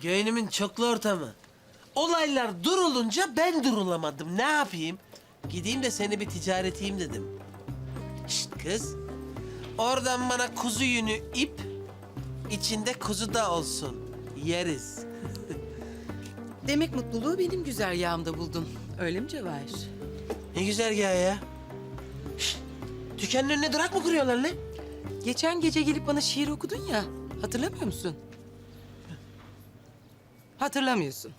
Göğünümün çoklu ortamı. Olaylar durulunca ben durulamadım. Ne yapayım? Gideyim de seni bir ticaretiyim dedim. Şşt kız. Oradan bana kuzu yünü ip, içinde kuzu da olsun. Yeriz. Demek mutluluğu benim güzergahımda buldun. Öyle mi Cevahir? Ne güzel ya. Şşt. Dükkanın önüne durak mı kuruyorlar lan? Geçen gece gelip bana şiir okudun ya. Hatırlamıyor musun? Hatırlamıyorsun.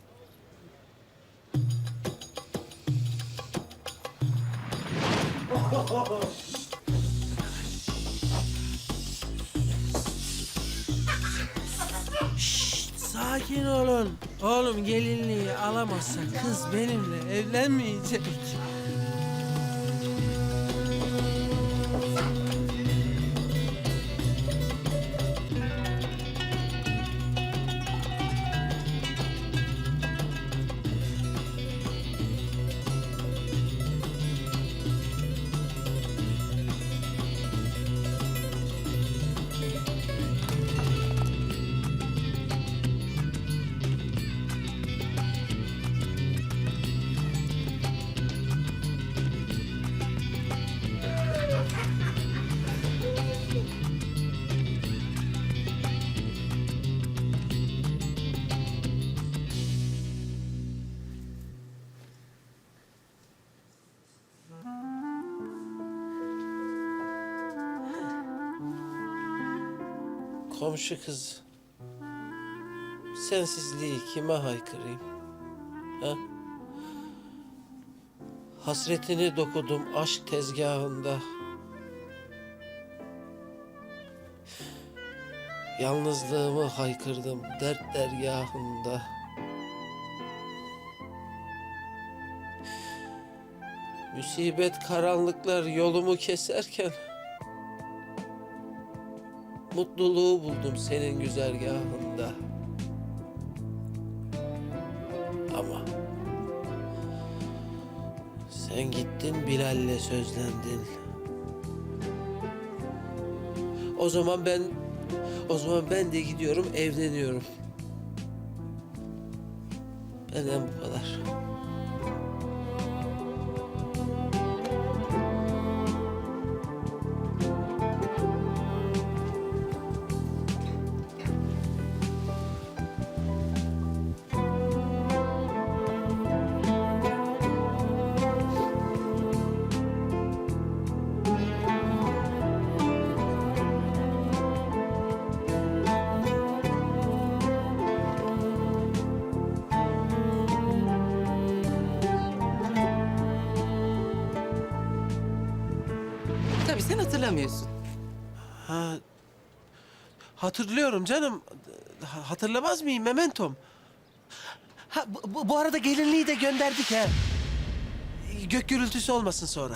Sakin olun. Oğlum gelinliği alamazsa kız benimle evlenmeyecek. Komşu kız. Sensizliği kime haykırayım? Ha? Hasretini dokudum aşk tezgahında. Yalnızlığımı haykırdım dert dergahında. Musibet karanlıklar yolumu keserken Mutluluğu buldum senin güzergahında. Ama sen gittin Bilal'le sözlendin. O zaman ben o zaman ben de gidiyorum evleniyorum. Benden bu kadar. Sen hatırlamıyorsun. Ha, hatırlıyorum canım. Ha- Hatırlamaz mıyım Mementom? Ha, bu, bu- bu arada gelinliği de gönderdik ha. Gök gürültüsü olmasın sonra.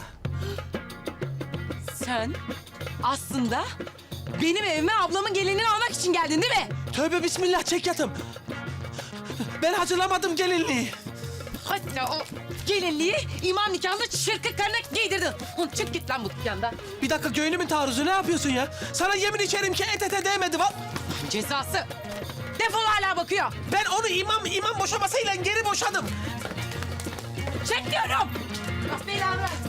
Sen aslında benim evime ablamın gelinini almak için geldin değil mi? Tövbe bismillah çek yatım. Ben hazırlamadım gelinliği. Hatta o gelinliği imam nikahında çırkık karına giydirdin. Hı, Çık git lan bu dükkandan. Bir dakika göğünümün taarruzu ne yapıyorsun ya? Sana yemin içerim ki et ete değmedi. Val- Cezası. Defol hala bakıyor. Ben onu imam imam boşamasıyla geri boşadım. Çek diyorum. Allah belanı versin.